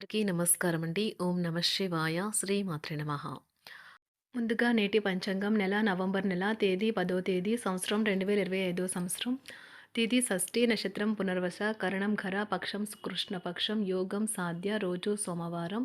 అందరికీ నమస్కారం అండి. ఓం నమ శివాయ. శ్రీ మాత్రే నమ. ముందుగా నేటి పంచాంగం నెల నవంబర్ నెల తేదీ పదో తేదీ సంవత్సరం రెండు వేల ఇరవై ఐదో సంవత్సరం. తిథి షష్ఠి నక్షత్రం పునర్వస కరణం ఘర పక్షం కృష్ణపక్షం యోగం సాధ్య రోజు సోమవారం.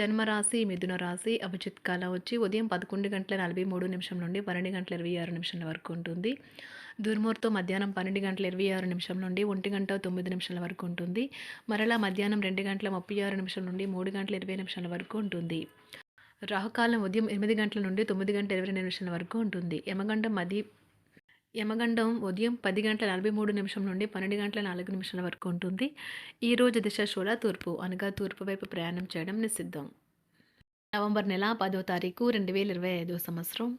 జన్మరాశి మిథున రాశి అభిజిత్ కాల వచ్చి ఉదయం పదకొండు గంటల నలభై మూడు నిమిషం నుండి పన్నెండు గంటల ఇరవై ఆరు నిమిషాల వరకు ఉంటుంది. దుర్మూర్తో మధ్యాహ్నం పన్నెండు గంటల ఇరవై ఆరు నిమిషం నుండి ఒంటి గంట తొమ్మిది నిమిషాల వరకు ఉంటుంది. మరలా మధ్యాహ్నం రెండు గంటల ముప్పై ఆరు నిమిషం నుండి మూడు గంటల ఇరవై నిమిషాల వరకు ఉంటుంది. రాహుకాలం ఉదయం ఎనిమిది గంటల నుండి తొమ్మిది గంటల ఇరవై నిమిషాల వరకు ఉంటుంది. యమగండం మది యమగండం ఉదయం పది గంటల నలభై మూడు నిమిషం నుండి పన్నెండు గంటల నాలుగు నిమిషాల వరకు ఉంటుంది. ఈ రోజు దిశ శూల తూర్పు అనగా తూర్పు వైపు ప్రయాణం చేయడం నిషిద్ధం. నవంబర్ నెల పదో తారీఖు రెండు వేల ఇరవై ఐదో సంవత్సరం.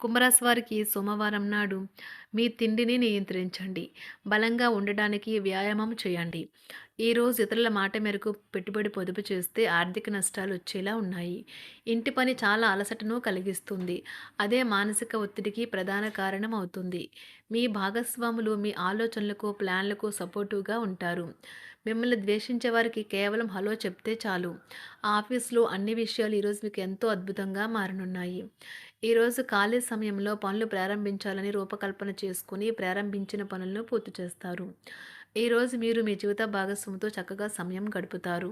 కుంభరాశి వారికి సోమవారం నాడు మీ తిండిని నియంత్రించండి. బలంగా ఉండడానికి వ్యాయామం చేయండి. ఈరోజు ఇతరుల మాట మేరకు పెట్టుబడి పొదుపు చేస్తే ఆర్థిక నష్టాలు వచ్చేలా ఉన్నాయి. ఇంటి పని చాలా అలసటను కలిగిస్తుంది. అదే మానసిక ఒత్తిడికి ప్రధాన కారణం అవుతుంది. మీ భాగస్వాములు మీ ఆలోచనలకు ప్లాన్లకు సపోర్టివ్గా ఉంటారు. మిమ్మల్ని ద్వేషించే వారికి కేవలం హలో చెప్తే చాలు. ఆఫీస్లో అన్ని విషయాలు ఈరోజు మీకు ఎంతో అద్భుతంగా మారనున్నాయి. ఈరోజు ఖాళీ సమయంలో పనులు ప్రారంభించాలని రూపకల్పన చేసుకుని ప్రారంభించిన పనులను పూర్తి చేస్తారు. ఈరోజు మీరు మీ జీవిత భాగస్వామితో చక్కగా సమయం గడుపుతారు.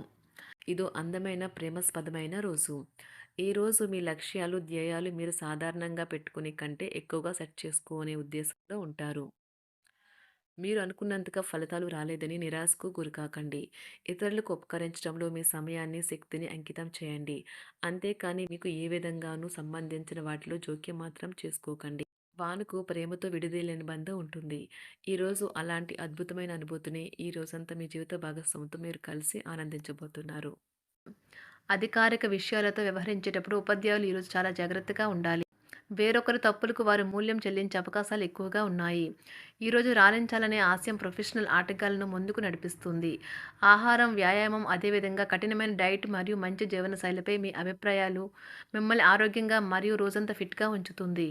ఇదో అందమైన ప్రేమస్పదమైన రోజు. ఈరోజు మీ లక్ష్యాలు ధ్యేయాలు మీరు సాధారణంగా పెట్టుకునే కంటే ఎక్కువగా సెట్ చేసుకునే ఉద్దేశంలో ఉంటారు. మీరు అనుకున్నంతగా ఫలితాలు రాలేదని నిరాశకు గురికాకండి ఇతరులకు ఉపకరించడంలో మీ సమయాన్ని శక్తిని అంకితం చేయండి. అంతేకాని మీకు ఏ విధంగానూ సంబంధించిన వాటిలో జోక్యం మాత్రం చేసుకోకండి. వానుకు ప్రేమతో విడిదేలేని బంధం ఉంటుంది. ఈరోజు అలాంటి అద్భుతమైన అనుభూతిని ఈ రోజంతా మీ జీవిత భాగస్వామితో మీరు కలిసి ఆనందించబోతున్నారు. అధికారిక విషయాలతో వ్యవహరించేటప్పుడు ఉపాధ్యాయులు ఈరోజు చాలా జాగ్రత్తగా ఉండాలి. వేరొకరి తప్పులకు వారు మూల్యం చెల్లించే అవకాశాలు ఎక్కువగా ఉన్నాయి. ఈరోజు రాణించాలనే ఆశయం ప్రొఫెషనల్ ఆటగాళ్ళను ముందుకు నడిపిస్తుంది. ఆహారం వ్యాయామం అదేవిధంగా కఠినమైన డైట్ మరియు మంచి జీవనశైలిపై మీ అభిప్రాయాలు మిమ్మల్ని ఆరోగ్యంగా మరియు రోజంతా ఫిట్గా ఉంచుతుంది.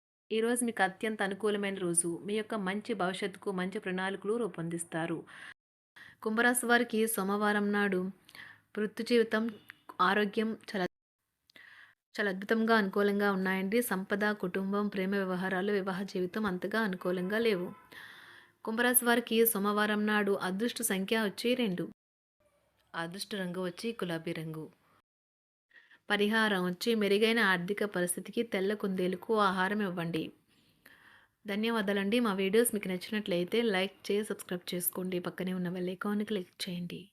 ఈరోజు మీకు అత్యంత అనుకూలమైన రోజు. మీ యొక్క మంచి భవిష్యత్తుకు మంచి ప్రణాళికలు రూపొందిస్తారు. కుంభరాశి వారికి సోమవారం నాడు వృత్తి జీవితం ఆరోగ్యం చాలా చాలా అద్భుతంగా అనుకూలంగా ఉన్నాయండి. సంపద కుటుంబం ప్రేమ వ్యవహారాలు వివాహ జీవితం అంతగా అనుకూలంగా లేవు. కుంభరాశి వారికి సోమవారం నాడు అదృష్ట సంఖ్య వచ్చి రెండు. అదృష్ట రంగు వచ్చి గులాబీ రంగు. పరిహారం వచ్చి మెరుగైన ఆర్థిక పరిస్థితికి తెల్ల కుందేలకు ఆహారం ఇవ్వండి. ధన్యవాదాలండి. మా వీడియోస్ మీకు నచ్చినట్లయితే లైక్ చేసి సబ్స్క్రైబ్ చేసుకోండి. పక్కనే ఉన్న బెల్ ఐకాన్ని క్లిక్ చేయండి.